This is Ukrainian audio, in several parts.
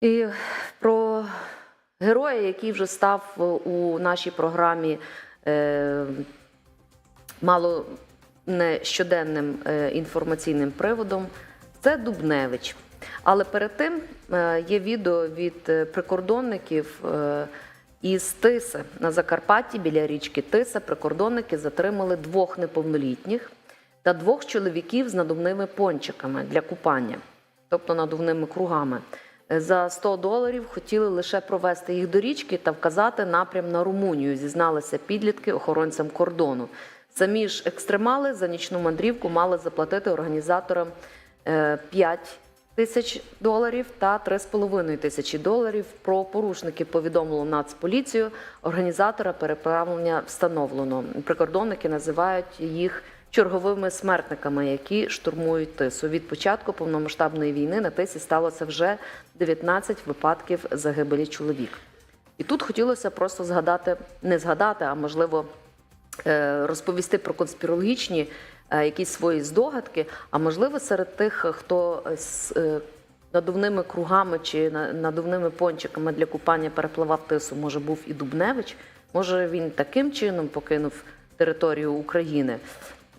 І про героя, який вже став у нашій програмі е, мало не щоденним е, інформаційним приводом, це Дубневич. Але перед тим е, є відео від е, прикордонників е, із Тиси на Закарпатті біля річки Тиса. Прикордонники затримали двох неповнолітніх та двох чоловіків з надувними пончиками для купання, тобто надувними кругами. Е, За 100 доларів хотіли лише провести їх до річки та вказати напрям на Румунію. Зізналися підлітки охоронцям кордону. Самі ж екстремали за нічну мандрівку мали заплатити організаторам е, 5 тисяч доларів та 3,5 тисячі доларів. Про порушників повідомило Нацполіцію. Організатора переправлення встановлено. Прикордонники називають їх черговими смертниками, які штурмують тису. Від початку повномасштабної війни на тисі сталося вже 19 випадків загибелі чоловік. І тут хотілося просто згадати, не згадати, а можливо е, розповісти про конспірологічні е, якісь свої здогадки. А можливо, серед тих, хто з е, надувними кругами чи на- надувними пончиками для купання перепливав тису, може був і Дубневич. Може він таким чином покинув територію України.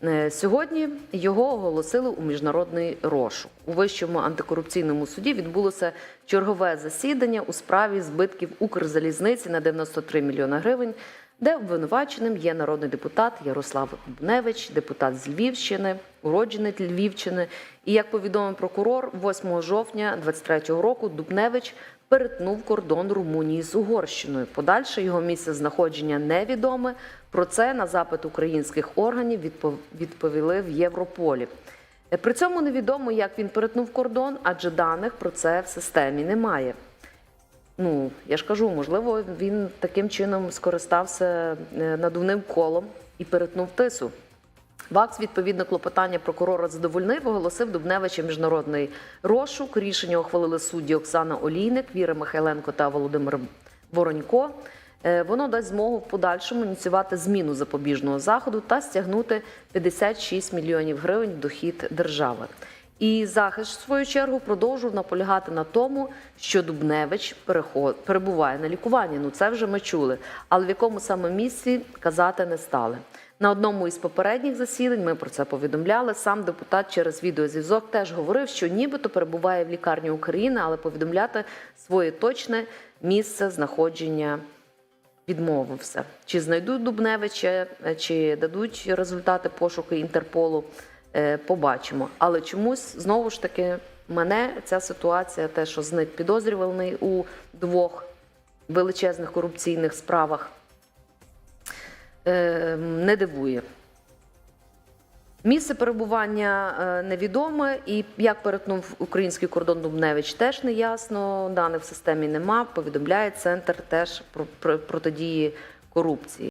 Е, Сьогодні його оголосили у міжнародний розшук. У вищому антикорупційному суді відбулося чергове засідання у справі збитків Укрзалізниці на 93 мільйони гривень, де обвинуваченим є народний депутат Ярослав Дубневич, депутат з Львівщини, уродженець Львівщини. І як повідомив прокурор, 8 жовтня 2023 року Дубневич перетнув кордон Румунії з Угорщиною. Подальше його місце знаходження невідоме. Про це на запит українських органів відпов- відповіли в Європолі. Е, При цьому невідомо, як він перетнув кордон, адже даних про це в системі немає. Ну, я ж кажу, можливо, він таким чином скористався е, надувним колом і перетнув тису. ВАКС, відповідно, клопотання прокурора задовольнив, оголосив Дубневича міжнародний розшук. Рішення ухвалили судді Оксана Олійник, Віра Михайленко та Володимир Воронько. Е, Воно дасть змогу в подальшому ініціювати зміну запобіжного заходу та стягнути 56 мільйонів гривень в дохід держави. І захист, в свою чергу, продовжував наполягати на тому, що Дубневич перебуває на лікуванні. Ну це вже ми чули. Але в якому саме місці казати не стали. На одному із попередніх засідань ми про це повідомляли. Сам депутат через відеозв'язок теж говорив, що нібито перебуває в лікарні України, але повідомляти своє точне місце знаходження відмовився. Чи знайдуть Дубневича, е, чи дадуть результати пошуку Інтерполу, е, побачимо. Але чомусь знову ж таки мене ця ситуація, те, що зник підозрюваний у двох величезних корупційних справах, не дивує. Місце перебування е, невідоме, і як перетнув український кордон Дубневич, теж не ясно. Даних в системі нема. Повідомляє центр теж про протидії корупції.